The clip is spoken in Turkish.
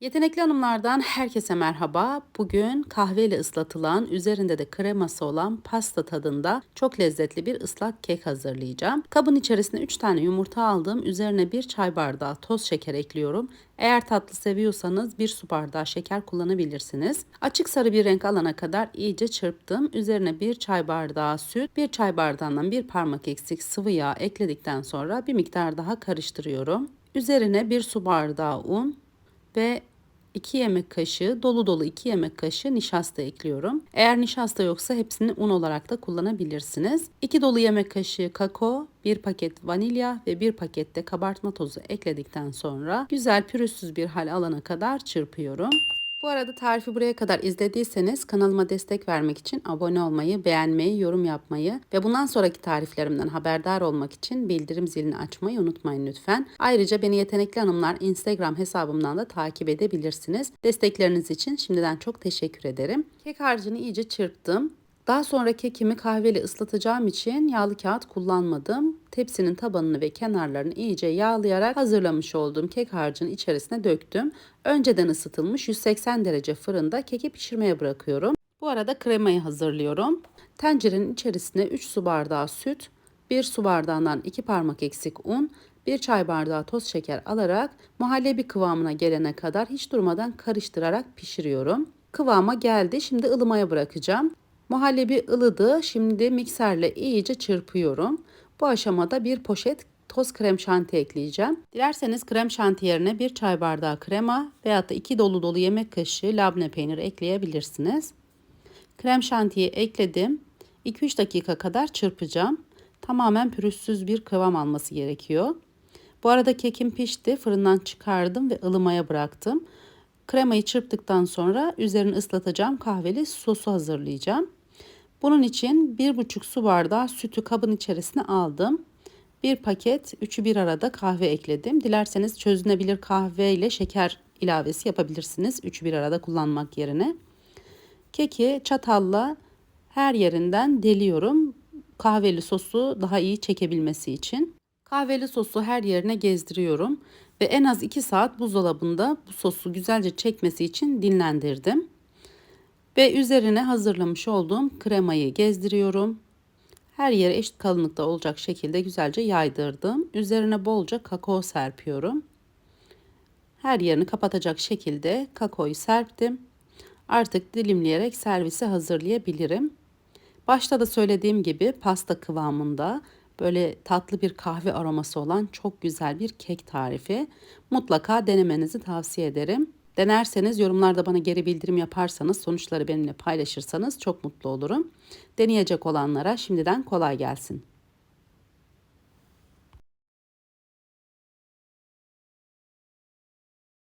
Yetenekli hanımlardan herkese merhaba. Bugün kahveyle ıslatılan, üzerinde de kreması olan pasta tadında çok lezzetli bir ıslak kek hazırlayacağım. Kabın içerisine 3 tane yumurta aldım. Üzerine 1 çay bardağı toz şeker ekliyorum. Eğer tatlı seviyorsanız 1 su bardağı şeker kullanabilirsiniz. Açık sarı bir renk alana kadar iyice çırptım. Üzerine 1 çay bardağı süt, 1 çay bardağından 1 parmak eksik sıvı yağ ekledikten sonra bir miktar daha karıştırıyorum. Üzerine 1 su bardağı un, ve 2 yemek kaşığı dolu dolu 2 yemek kaşığı nişasta ekliyorum. Eğer nişasta yoksa hepsini un olarak da kullanabilirsiniz. 2 dolu yemek kaşığı kakao, 1 paket vanilya ve 1 paket de kabartma tozu ekledikten sonra güzel pürüzsüz bir hal alana kadar çırpıyorum. Bu arada tarifi buraya kadar izlediyseniz kanalıma destek vermek için abone olmayı, beğenmeyi, yorum yapmayı ve bundan sonraki tariflerimden haberdar olmak için bildirim zilini açmayı unutmayın lütfen. Ayrıca beni Yetenekli Hanımlar Instagram hesabımdan da takip edebilirsiniz. Destekleriniz için şimdiden çok teşekkür ederim. Kek harcını iyice çırptım. Daha sonra kekimi kahveyle ıslatacağım için yağlı kağıt kullanmadım. Tepsinin tabanını ve kenarlarını iyice yağlayarak hazırlamış olduğum kek harcını içerisine döktüm. Önceden ısıtılmış 180 derece fırında keki pişirmeye bırakıyorum. Bu arada kremayı hazırlıyorum. Tencerenin içerisine 3 su bardağı süt, 1 su bardağından 2 parmak eksik un, 1 çay bardağı toz şeker alarak muhallebi kıvamına gelene kadar hiç durmadan karıştırarak pişiriyorum. Kıvama geldi. Şimdi ılımaya bırakacağım. Muhallebi ılıdı. Şimdi mikserle iyice çırpıyorum. Bu aşamada bir poşet toz krem şanti ekleyeceğim. Dilerseniz krem şanti yerine bir çay bardağı krema veya da iki dolu dolu yemek kaşığı labne peyniri ekleyebilirsiniz. Krem şantiyi ekledim. 2-3 dakika kadar çırpacağım. Tamamen pürüzsüz bir kıvam alması gerekiyor. Bu arada kekim pişti. Fırından çıkardım ve ılımaya bıraktım. Kremayı çırptıktan sonra üzerini ıslatacağım kahveli sosu hazırlayacağım. Bunun için 1,5 su bardağı sütü kabın içerisine aldım. Bir paket üçü bir arada kahve ekledim. Dilerseniz çözünebilir kahve ile şeker ilavesi yapabilirsiniz. Üçü bir arada kullanmak yerine. Keki çatalla her yerinden deliyorum. Kahveli sosu daha iyi çekebilmesi için. Kahveli sosu her yerine gezdiriyorum ve en az 2 saat buzdolabında bu sosu güzelce çekmesi için dinlendirdim. Ve üzerine hazırlamış olduğum kremayı gezdiriyorum. Her yere eşit kalınlıkta olacak şekilde güzelce yaydırdım. Üzerine bolca kakao serpiyorum. Her yerini kapatacak şekilde kakaoyu serptim. Artık dilimleyerek servise hazırlayabilirim. Başta da söylediğim gibi pasta kıvamında böyle tatlı bir kahve aroması olan çok güzel bir kek tarifi. Mutlaka denemenizi tavsiye ederim. Denerseniz yorumlarda bana geri bildirim yaparsanız sonuçları benimle paylaşırsanız çok mutlu olurum. Deneyecek olanlara şimdiden kolay gelsin.